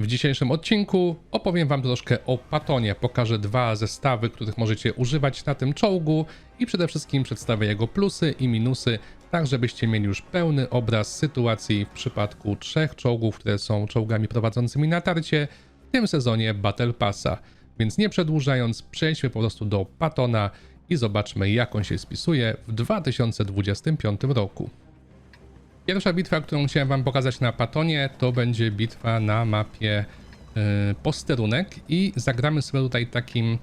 W dzisiejszym odcinku opowiem Wam troszkę o Patonie. Pokażę dwa zestawy, których możecie używać na tym czołgu i przede wszystkim przedstawię jego plusy i minusy, tak żebyście mieli już pełny obraz sytuacji w przypadku trzech czołgów, które są czołgami prowadzącymi natarcie w tym sezonie Battle Passa. Więc nie przedłużając, przejdźmy po prostu do Patona i zobaczmy jak on się spisuje w 2025 roku. Pierwsza bitwa, którą chciałem wam pokazać na Patonie, to będzie bitwa na mapie yy, posterunek i zagramy sobie tutaj takim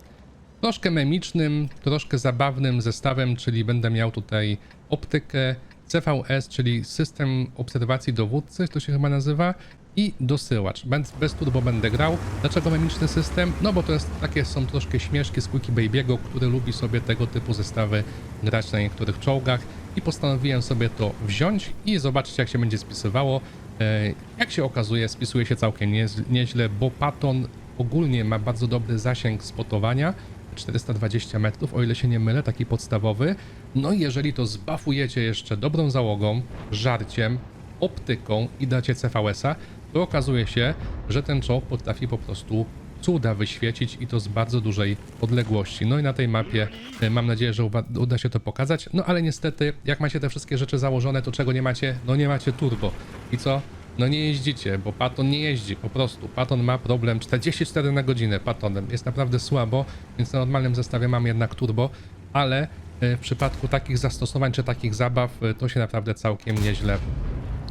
troszkę memicznym, troszkę zabawnym zestawem, czyli będę miał tutaj optykę CVS, czyli system obserwacji dowódcy, to się chyba nazywa, i dosyłacz. Bez, bez turbo będę grał. Dlaczego memiczny system? No bo to jest takie są troszkę śmieszki z Quickie Baby'ego, który lubi sobie tego typu zestawy grać na niektórych czołgach i postanowiłem sobie to wziąć i zobaczyć jak się będzie spisywało. E, Jak się okazuje, spisuje się całkiem nie, nieźle, bo Paton ogólnie ma bardzo dobry zasięg spotowania, 420 metrów, o ile się nie mylę, taki podstawowy. No i jeżeli to zbafujecie jeszcze dobrą załogą, żarciem, optyką i dacie CVS-a, to okazuje się, że ten czołg potrafi po prostu cuda wyświecić i to z bardzo dużej odległości. No i na tej mapie e, mam nadzieję, że uda- się to pokazać. No ale niestety, jak macie te wszystkie rzeczy założone, to czego nie macie? No nie macie turbo. I co? No nie jeździcie, bo Paton nie jeździ, po prostu. Paton ma problem 44 na godzinę Patonem. Jest naprawdę słabo, więc na normalnym zestawie mamy jednak turbo, ale e, w przypadku takich zastosowań czy takich zabaw e, to się naprawdę całkiem nieźle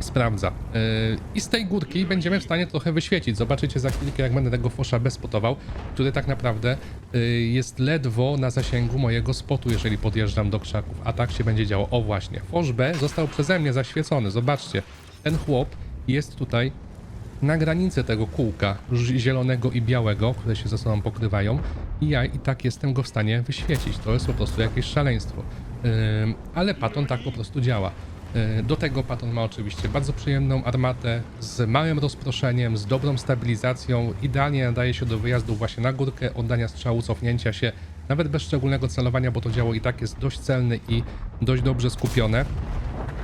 sprawdza. Yy, I z tej górki będziemy w stanie trochę wyświecić. Zobaczycie za chwilkę, jak będę tego fosza bezspotował, który tak naprawdę yy, jest ledwo na zasięgu mojego spotu, jeżeli podjeżdżam do krzaków. A tak się będzie działo. O właśnie, fosz B został przeze mnie zaświecony. Zobaczcie, ten chłop jest tutaj na granicy tego kółka zielonego i białego, które się ze sobą pokrywają i ja i tak jestem go w stanie wyświecić. To jest po prostu jakieś szaleństwo. Ale Paton tak po prostu działa. Yy, Do tego Paton ma oczywiście bardzo przyjemną armatę z małym rozproszeniem, z dobrą stabilizacją. Idealnie nadaje się do wyjazdu właśnie na górkę, oddania strzału, cofnięcia się, nawet bez szczególnego celowania, bo to działo i tak jest dość celne i dość dobrze skupione.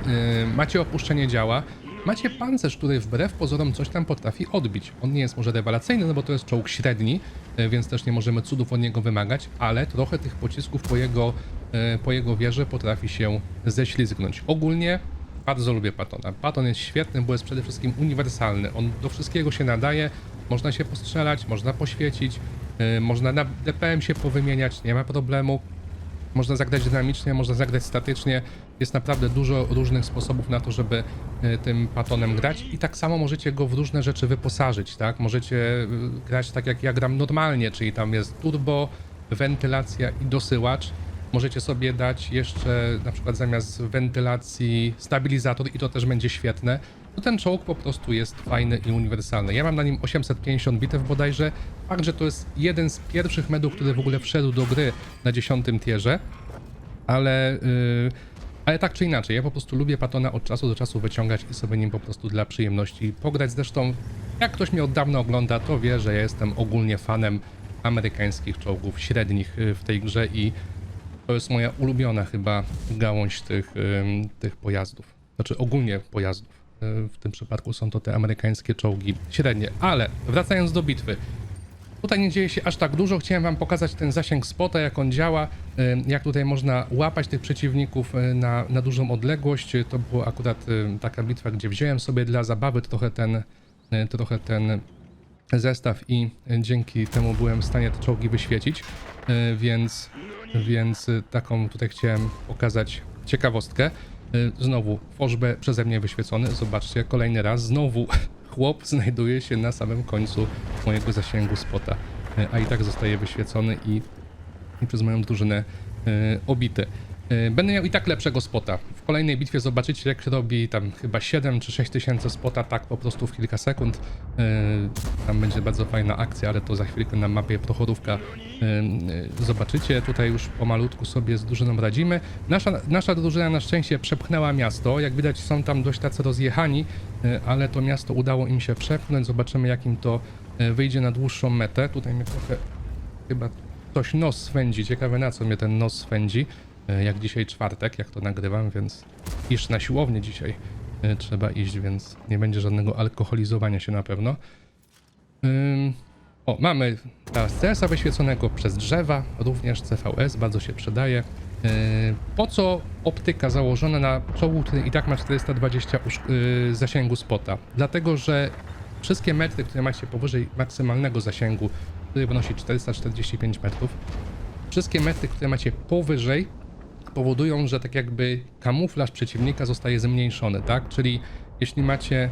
Yy, macie opuszczenie działa. Macie pancerz, który wbrew pozorom coś tam potrafi odbić. On nie jest może rewelacyjny, no bo to jest czołg średni, yy, więc też nie możemy cudów od niego wymagać, ale trochę tych pocisków po jego, po jego wieży potrafi się ześlizgnąć. Ogólnie bardzo lubię Patona. Paton jest świetny, bo jest przede wszystkim uniwersalny. On do wszystkiego się nadaje. Można się postrzelać, można poświecić, yy, można na DPM się powymieniać, nie ma problemu. Można zagrać dynamicznie, można zagrać statycznie. Jest naprawdę dużo różnych sposobów na to, żeby e, tym patonem grać i tak samo możecie go w różne rzeczy wyposażyć, tak? Możecie grać tak jak ja gram normalnie, czyli tam jest turbo, wentylacja i dosyłacz. Możecie sobie dać jeszcze na przykład zamiast wentylacji stabilizator i to też będzie świetne. To ten czołg po prostu jest fajny i uniwersalny. Ja mam na nim 850 bitew bodajże. Fakt, że to jest jeden z pierwszych medów, który w ogóle wszedł do gry na 10 tierze, ale, yy, ale tak czy inaczej, ja po prostu lubię Patona od czasu do czasu wyciągać i sobie nim po prostu dla przyjemności pograć. Zresztą, jak ktoś mnie od dawna ogląda, to wie, że ja jestem ogólnie fanem amerykańskich czołgów średnich yy, w tej grze i to jest moja ulubiona chyba gałąź tych, tych pojazdów. Znaczy ogólnie pojazdów. Y, W tym przypadku są to te amerykańskie czołgi średnie. Ale wracając do bitwy. Tutaj nie dzieje się aż tak dużo. Chciałem wam pokazać ten zasięg spota, jak on działa, jak tutaj można łapać tych przeciwników y, na, na dużą odległość. To była akurat taka bitwa, gdzie wziąłem sobie dla zabawy trochę ten, y, trochę ten zestaw i dzięki temu byłem w stanie te czołgi wyświecić, y, więc, więc y, taką tutaj chciałem pokazać ciekawostkę. Y, Znowu Foszbe przeze mnie wyświecony, zobaczcie, kolejny raz, znowu chłop znajduje się na samym końcu mojego zasięgu spota, a i tak zostaje wyświecony i, i przez moją drużynę obity. Będę miał i tak lepszego spota. W kolejnej bitwie zobaczycie, jak robi tam chyba 7 czy 6 tysięcy spota, tak po prostu w kilka sekund. Y, Tam będzie bardzo fajna akcja, ale to za chwilkę na mapie prochodówka y, y, zobaczycie. Tutaj już pomalutku sobie z drużyną radzimy. Nasza, nasza drużyna na szczęście przepchnęła miasto. Jak widać są tam dość tacy rozjechani, ale to miasto udało im się przepchnąć. Zobaczymy jak im to wyjdzie na dłuższą metę. Tutaj mnie trochę chyba coś nos swędzi. Ciekawe na co mnie ten nos swędzi. E, Jak dzisiaj czwartek, jak to nagrywam, więc iż na siłownię dzisiaj e, trzeba iść, więc nie będzie żadnego alkoholizowania się na pewno. O, mamy teraz CS-a wyświeconego przez drzewa, również CVS, bardzo się przydaje. Yy, po co optyka założona na czołgu, który i tak ma 420 usz- yy, zasięgu spota? Dlatego, że wszystkie metry, które macie powyżej maksymalnego zasięgu, który wynosi 445 metrów, wszystkie metry, które macie powyżej, powodują, że tak jakby kamuflaż przeciwnika zostaje zmniejszony, tak? Czyli jeśli macie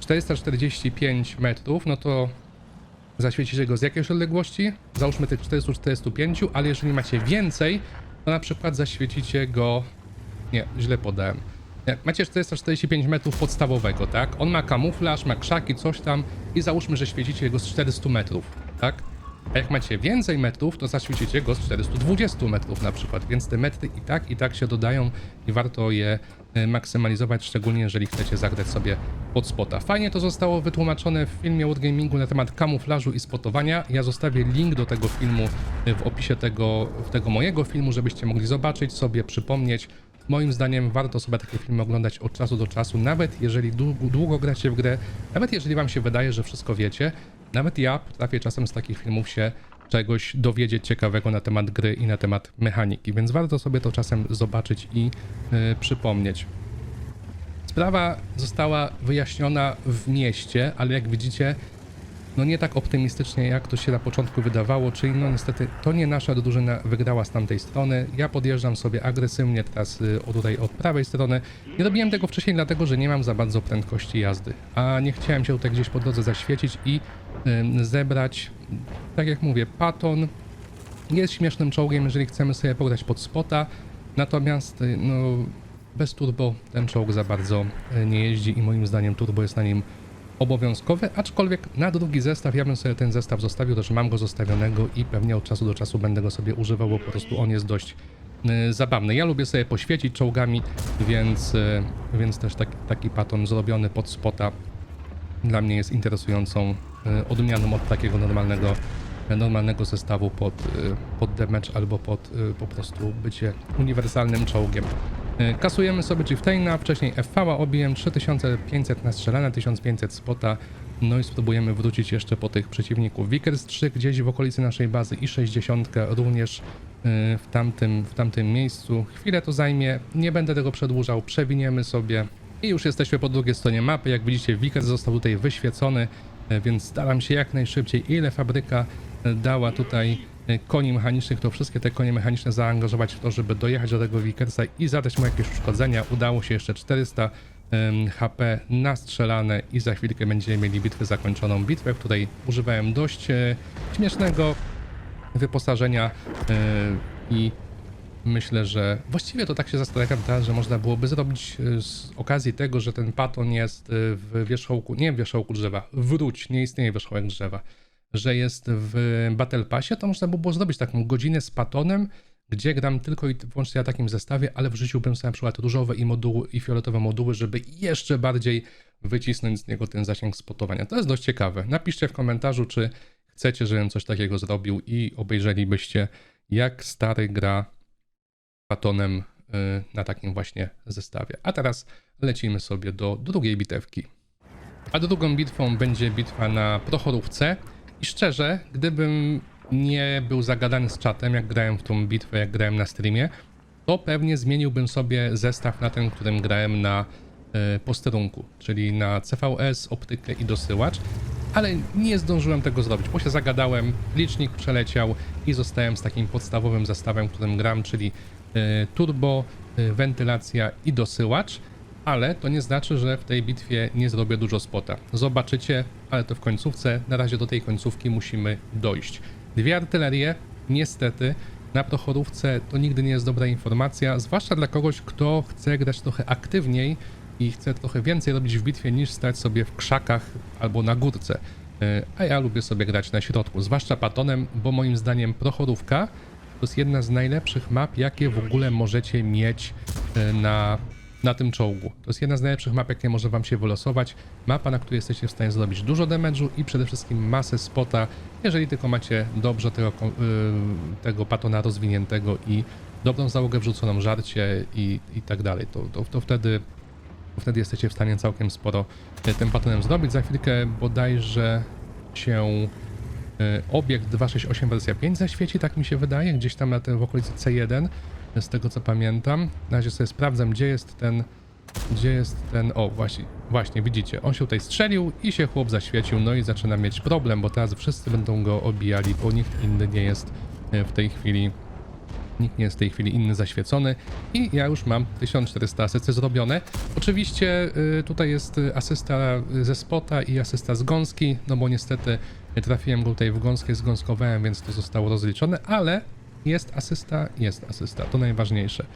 445 metrów, no to zaświecicie go z jakiejś odległości, załóżmy tych 445, ale jeżeli macie więcej, to na przykład zaświecicie go... Nie, źle podałem. Macie 445 metrów podstawowego, tak? On ma kamuflaż, ma krzaki, coś tam i załóżmy, że świecicie go z 400 metrów, tak? A jak macie więcej metrów, to zaświecicie go z 420 metrów na przykład, więc te metry i tak, i tak się dodają i warto je e, maksymalizować, szczególnie jeżeli chcecie zagrać sobie pod spota. Fajnie to zostało wytłumaczone w filmie Wargamingu na temat kamuflażu i spotowania. Ja zostawię link do tego filmu e, w opisie tego, tego mojego filmu, żebyście mogli zobaczyć sobie, przypomnieć. Moim zdaniem warto sobie takie filmy oglądać od czasu do czasu, nawet jeżeli długo, długo gracie w grę, nawet jeżeli wam się wydaje, że wszystko wiecie. Nawet ja potrafię czasem z takich filmów się czegoś dowiedzieć ciekawego na temat gry i na temat mechaniki, więc warto sobie to czasem zobaczyć i yy, przypomnieć. Sprawa została wyjaśniona w mieście, ale jak widzicie, no nie tak optymistycznie, jak to się na początku wydawało, czyli no niestety to nie nasza drużyna wygrała z tamtej strony. Ja podjeżdżam sobie agresywnie teraz y, od tutaj od prawej strony. Nie robiłem tego wcześniej dlatego, że nie mam za bardzo prędkości jazdy, a nie chciałem się tutaj gdzieś po drodze zaświecić i zebrać, tak jak mówię, paton jest śmiesznym czołgiem, jeżeli chcemy sobie pograć pod spota, natomiast y, no, bez turbo ten czołg za bardzo y, nie jeździ i moim zdaniem turbo jest na nim obowiązkowe, aczkolwiek na drugi zestaw ja bym sobie ten zestaw zostawił, też mam go zostawionego i pewnie od czasu do czasu będę go sobie używał, bo po prostu on jest dość y, zabawny. Ja lubię sobie poświecić czołgami, więc, y, więc też taki, taki paton zrobiony pod spota dla mnie jest interesującą y, odmianą od takiego normalnego, normalnego zestawu pod, y, pod damage albo pod y, po prostu bycie uniwersalnym czołgiem. Kasujemy sobie Chieftaina, wcześniej FV obiłem 3500 na strzelane, 1500 spota, no i spróbujemy wrócić jeszcze po tych przeciwników. Vickers 3 gdzieś w okolicy naszej bazy i 60 również w tamtym, w tamtym miejscu. Chwilę to zajmie, nie będę tego przedłużał, przewiniemy sobie i już jesteśmy po drugiej stronie mapy. Jak widzicie, Vickers został tutaj wyświecony, e, więc staram się jak najszybciej, ile fabryka e, dała tutaj e, koni mechanicznych, to wszystkie te konie mechaniczne zaangażować w to, żeby dojechać do tego Vickersa i zadać mu jakieś uszkodzenia. Udało się jeszcze 400 em, HP nastrzelane i za chwilkę będziemy mieli bitwę zakończoną. Bitwę, w której używałem dość śmiesznego wyposażenia i myślę, że właściwie to tak się zastanawiam że można byłoby zrobić e, z okazji tego, że ten paton jest e, w wierzchołku, nie w wierzchołku drzewa, wróć, nie istnieje wierzchołek drzewa, że jest w Battle Passie, to można by było zrobić taką godzinę z patonem, gdzie gram tylko i wyłącznie na takim zestawie, ale wrzuciłbym sobie na przykład różowe i moduły i fioletowe moduły, żeby jeszcze bardziej wycisnąć z niego ten zasięg spotowania. To jest dość ciekawe. Napiszcie w komentarzu, czy chcecie, żebym coś takiego zrobił i obejrzelibyście, jak stary gra batonem y, na takim właśnie zestawie. A teraz lecimy sobie do drugiej bitewki. A drugą bitwą będzie bitwa na Prochorówce i szczerze, gdybym nie był zagadany z czatem, jak grałem w tą bitwę, jak grałem na streamie, to pewnie zmieniłbym sobie zestaw na ten, którym grałem na y, posterunku, czyli na CVS, optykę i dosyłacz, ale nie zdążyłem tego zrobić, bo się zagadałem, licznik przeleciał i zostałem z takim podstawowym zestawem, którym gram, czyli turbo, y, wentylacja i dosyłacz, ale to nie znaczy, że w tej bitwie nie zrobię dużo spota. Zobaczycie, ale to w końcówce, na razie do tej końcówki musimy dojść. Dwie artylerie, niestety, na prochorówce to nigdy nie jest dobra informacja, zwłaszcza dla kogoś, kto chce grać trochę aktywniej i chce trochę więcej robić w bitwie niż stać sobie w krzakach albo na górce. E, A ja lubię sobie grać na środku, zwłaszcza patonem, bo moim zdaniem prochorówka to jest jedna z najlepszych map, jakie w ogóle możecie mieć e, na, na tym czołgu. To jest jedna z najlepszych map, jakie może wam się wylosować. Mapa, na której jesteście w stanie zrobić dużo damage'u i przede wszystkim masę spota, jeżeli tylko macie dobrze tego, y, tego patona rozwiniętego i dobrą załogę wrzuconą, żarcie i, i tak dalej. To, to, to wtedy wtedy jesteście w stanie całkiem sporo e, tym patonem zrobić. Za chwilkę bodajże się e, obiekt 268 wersja 5 zaświeci, tak mi się wydaje, gdzieś tam na tym w okolicy C1, z tego co pamiętam. Na razie sobie sprawdzam, gdzie jest ten, gdzie jest ten, o właśnie, właśnie widzicie, on się tutaj strzelił i się chłop zaświecił, no i zaczyna mieć problem, bo teraz wszyscy będą go obijali, bo nikt inny nie jest e, w tej chwili Nikt nie jest w tej chwili inny zaświecony i ja już mam 1400 asysty zrobione. Oczywiście y, tutaj jest asysta ze spota i asysta z gąski, no bo niestety trafiłem go tutaj w gąskę, zgąskowałem, więc to zostało rozliczone, ale jest asysta, jest asysta, to najważniejsze.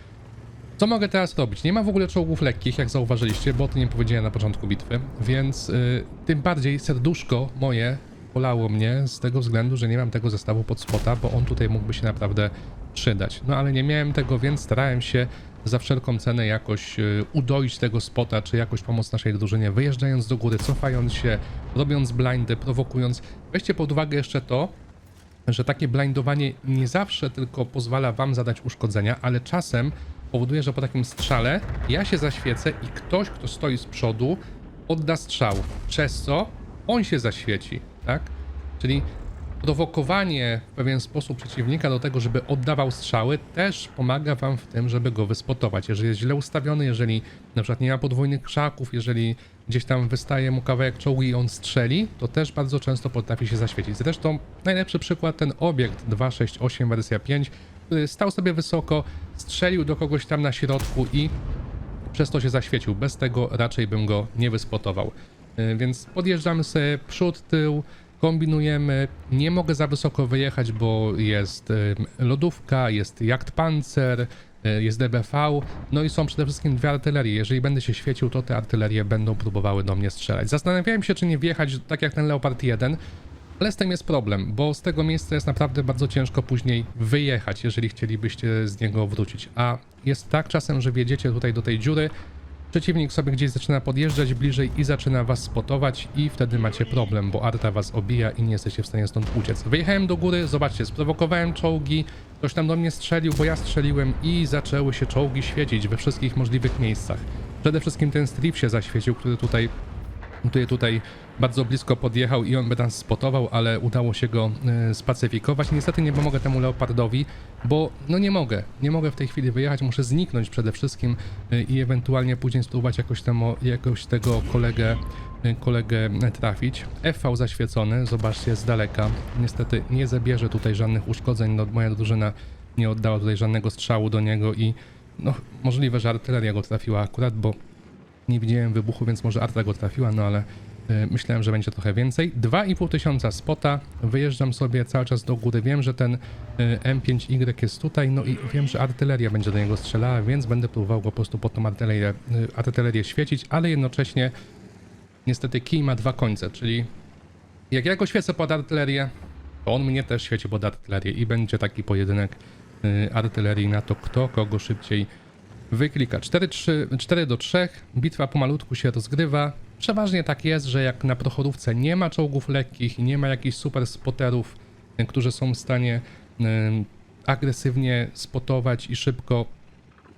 Co mogę teraz robić? Nie ma w ogóle czołgów lekkich, jak zauważyliście, bo o tym nie powiedziałem na początku bitwy, więc y, tym bardziej serduszko moje bolało mnie z tego względu, że nie mam tego zestawu pod spota, bo on tutaj mógłby się naprawdę przydać. No ale nie miałem tego, więc starałem się za wszelką cenę jakoś y, udoić tego spota, czy jakoś pomóc naszej drużynie, wyjeżdżając do góry, cofając się, robiąc blindy, prowokując. Weźcie pod uwagę jeszcze to, że takie blindowanie nie zawsze tylko pozwala wam zadać uszkodzenia, ale czasem powoduje, że po takim strzale ja się zaświecę i ktoś, kto stoi z przodu, odda strzał, przez co on się zaświeci, tak? Czyli prowokowanie w pewien sposób przeciwnika do tego, żeby oddawał strzały, też pomaga wam w tym, żeby go wyspotować. Jeżeli jest źle ustawiony, jeżeli na przykład nie ma podwójnych krzaków, jeżeli gdzieś tam wystaje mu kawałek czołgu i on strzeli, to też bardzo często potrafi się zaświecić. Zresztą najlepszy przykład ten obiekt 268 wersja 5, który stał sobie wysoko, strzelił do kogoś tam na środku i przez to się zaświecił. Bez tego raczej bym go nie wyspotował. Yy, Więc podjeżdżamy sobie przód, tył, kombinujemy. Nie mogę za wysoko wyjechać, bo jest lodówka, jest Jagdpanzer, y, jest DBV, no i są przede wszystkim dwie artylerie. Jeżeli będę się świecił, to te artylerie będą próbowały do mnie strzelać. Zastanawiałem się, czy nie wjechać tak jak ten Leopard 1, ale z tym jest problem, bo z tego miejsca jest naprawdę bardzo ciężko później wyjechać, jeżeli chcielibyście z niego wrócić. A jest tak czasem, że wjedziecie tutaj do tej dziury, Przeciwnik sobie gdzieś zaczyna podjeżdżać bliżej i zaczyna was spotować i wtedy macie problem, bo arta was obija i nie jesteście w stanie stąd uciec. Wyjechałem do góry, zobaczcie, sprowokowałem czołgi, ktoś tam do mnie strzelił, bo ja strzeliłem i zaczęły się czołgi świecić we wszystkich możliwych miejscach. Przede wszystkim ten strip się zaświecił, który tutaj który tutaj bardzo blisko podjechał i on by nas spotował, ale udało się go e, spacyfikować. Niestety nie pomogę temu Leopardowi, bo no nie mogę, nie mogę w tej chwili wyjechać, muszę zniknąć przede wszystkim e, i ewentualnie później spróbować jakoś, temu, jakoś tego kolegę, e, kolegę trafić. FV zaświecony, zobaczcie z daleka. Niestety nie zabierze tutaj żadnych uszkodzeń, no, moja drużyna nie oddała tutaj żadnego strzału do niego i no możliwe, że artyleria go trafiła akurat, bo nie widziałem wybuchu, więc może Arta go trafiła, no ale y, myślałem, że będzie trochę więcej. 2,5 tysiąca spota, wyjeżdżam sobie cały czas do góry. Wiem, że ten y, M5Y jest tutaj, no i wiem, że artyleria będzie do niego strzelała, więc będę próbował go po prostu pod tą artylerię, y, artylerię świecić, ale jednocześnie niestety kij ma dwa końce, czyli jak ja go świecę pod artylerię, to on mnie też świeci pod artylerię i będzie taki pojedynek y, artylerii na to, kto kogo szybciej wyklika. 4, 3, 4 do 3, bitwa pomalutku się rozgrywa. Przeważnie tak jest, że jak na prochodówce nie ma czołgów lekkich i nie ma jakichś super spoterów, y, którzy są w stanie y, agresywnie spotować i szybko,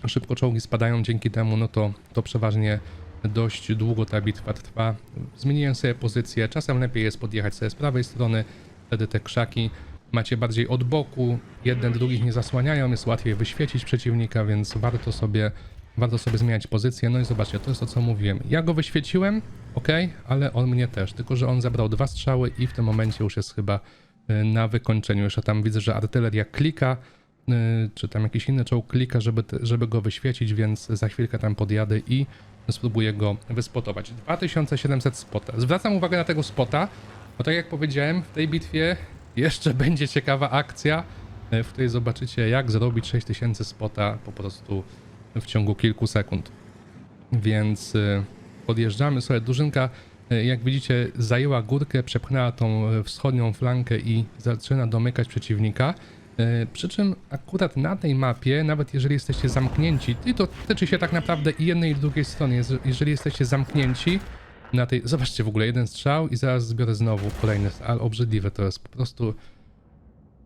szybko czołgi spadają dzięki temu, no to, to przeważnie dość długo ta bitwa trwa. Zmieniłem sobie pozycję, czasem lepiej jest podjechać sobie z prawej strony, wtedy te krzaki macie bardziej od boku, jeden drugich nie zasłaniają, jest łatwiej wyświecić przeciwnika, więc warto sobie, warto sobie zmieniać pozycję. No i zobaczcie, to jest to co mówiłem. Ja go wyświeciłem, ok, ale on mnie też, tylko że on zabrał dwa strzały i w tym momencie już jest chyba y, na wykończeniu. Jeszcze tam widzę, że artyleria klika, y, czy tam jakiś inny czołg klika, żeby, żeby go wyświecić, więc za chwilkę tam podjadę i spróbuję go wyspotować. 2700 spota. Zwracam uwagę na tego spota, bo tak jak powiedziałem, w tej bitwie jeszcze będzie ciekawa akcja, e, w której zobaczycie jak zrobić 6000 spota po prostu w ciągu kilku sekund. Więc e, podjeżdżamy sobie. Drużynka, e, jak widzicie, zajęła górkę, przepchnęła tą wschodnią flankę i zaczyna domykać przeciwnika. Przy czym akurat na tej mapie, nawet jeżeli jesteście zamknięci, i to tyczy się tak naprawdę i jednej i drugiej strony, Jeż- jeżeli jesteście zamknięci na tej, zobaczcie w ogóle, jeden strzał i zaraz zbiorę znowu kolejny, ale obrzydliwe to jest, po prostu,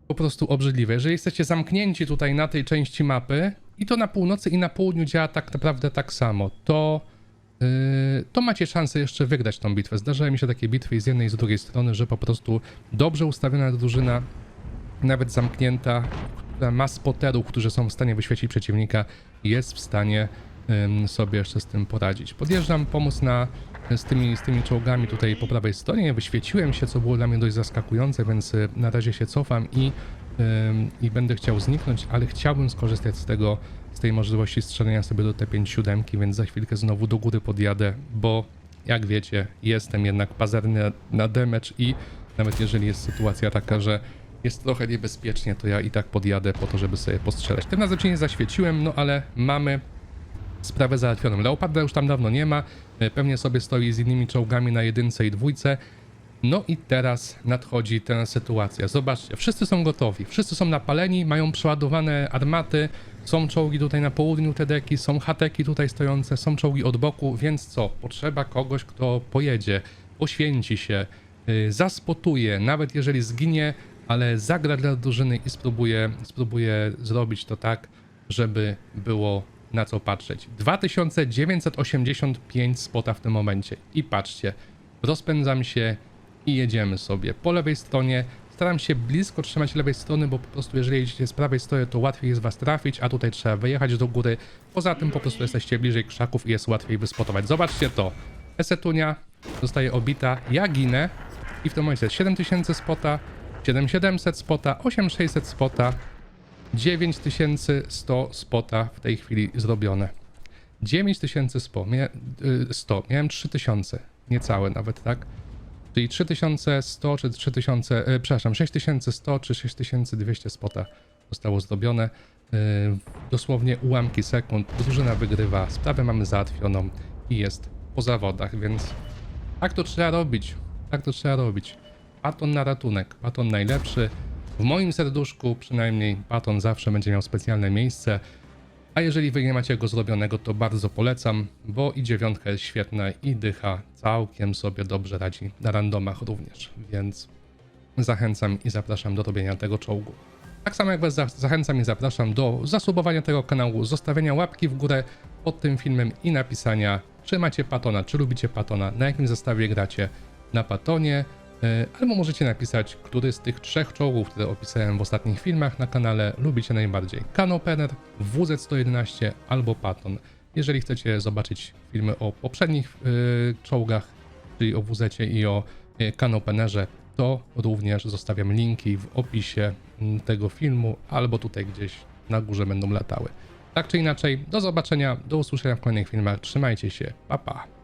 po prostu obrzydliwe. Jeżeli jesteście zamknięci tutaj na tej części mapy i to na północy i na południu działa tak naprawdę tak samo, to yy, to macie szansę jeszcze wygrać tą bitwę. Zdarzały mi się takie bitwy z jednej i z drugiej strony, że po prostu dobrze ustawiona drużyna, nawet zamknięta, która ma spoterów, którzy są w stanie wyświecić przeciwnika, jest w stanie sobie jeszcze z tym poradzić. Podjeżdżam pomóc na, z, tymi, z tymi czołgami tutaj po prawej stronie. Wyświeciłem się, co było dla mnie dość zaskakujące, więc y, na razie się cofam i, i będę chciał zniknąć, ale chciałbym skorzystać z tego, z tej możliwości strzelenia sobie do T5 więc za chwilkę znowu do góry podjadę, bo jak wiecie, jestem jednak pazerny na, na damage i nawet jeżeli jest sytuacja taka, że jest trochę niebezpiecznie, to ja i tak podjadę po to, żeby sobie postrzelać. Tym razem cię nie zaświeciłem, no ale mamy sprawę załatwioną. Leoparda już tam dawno nie ma, e, pewnie sobie stoi z innymi czołgami na jedynce i dwójce. No i teraz nadchodzi ta sytuacja. Zobaczcie, wszyscy są gotowi, wszyscy są napaleni, mają przeładowane armaty, są czołgi tutaj na południu te deki, są hateki tutaj stojące, są czołgi od boku, więc co? Potrzeba kogoś, kto pojedzie, poświęci się, yy, zaspotuje, nawet jeżeli zginie, ale zagra dla drużyny i spróbuje, spróbuje zrobić to tak, żeby było na co patrzeć. 2985 spota w tym momencie. I patrzcie, rozpędzam się i jedziemy sobie. Po lewej stronie staram się blisko trzymać lewej strony, bo po prostu jeżeli jedziecie z prawej strony, to łatwiej jest was trafić, a tutaj trzeba wyjechać do góry. Poza tym po prostu jesteście bliżej krzaków i jest łatwiej wyspotować. Zobaczcie to. Esetunia zostaje obita, ja ginę i w tym momencie jest 7000 spota, 7700 spota, 8600 spota, 9100 spota w tej chwili zrobione. 9100 spo, mia, y, 100, miałem 3000, niecałe nawet, tak? Czyli 3100 czy 3000, y, przepraszam, 6100 czy 6200 spota zostało zrobione. Y, dosłownie ułamki sekund. Drużyna wygrywa, sprawę mamy załatwioną i jest po zawodach, więc tak to trzeba robić. Tak to trzeba robić. Baton na ratunek, baton najlepszy. W moim serduszku przynajmniej baton zawsze będzie miał specjalne miejsce. A jeżeli wy nie macie go zrobionego, to bardzo polecam, bo i dziewiątka jest świetna i dycha całkiem sobie dobrze radzi na randomach również, więc zachęcam i zapraszam do robienia tego czołgu. Tak samo jak was za- zachęcam i zapraszam do zasubowania tego kanału, zostawienia łapki w górę pod tym filmem i napisania, czy macie Patona, czy lubicie Patona, na jakim zestawie gracie na Patonie, albo możecie napisać, który z tych trzech czołgów, które opisałem w ostatnich filmach na kanale, lubicie najbardziej. Kanopener, WZ-111 albo Paton. Jeżeli chcecie zobaczyć filmy o poprzednich e, czołgach, czyli o WZ i o e, Kanopenerze, to również zostawiam linki w opisie tego filmu, albo tutaj gdzieś na górze będą latały. Tak czy inaczej, do zobaczenia, do usłyszenia w kolejnych filmach. Trzymajcie się, pa pa.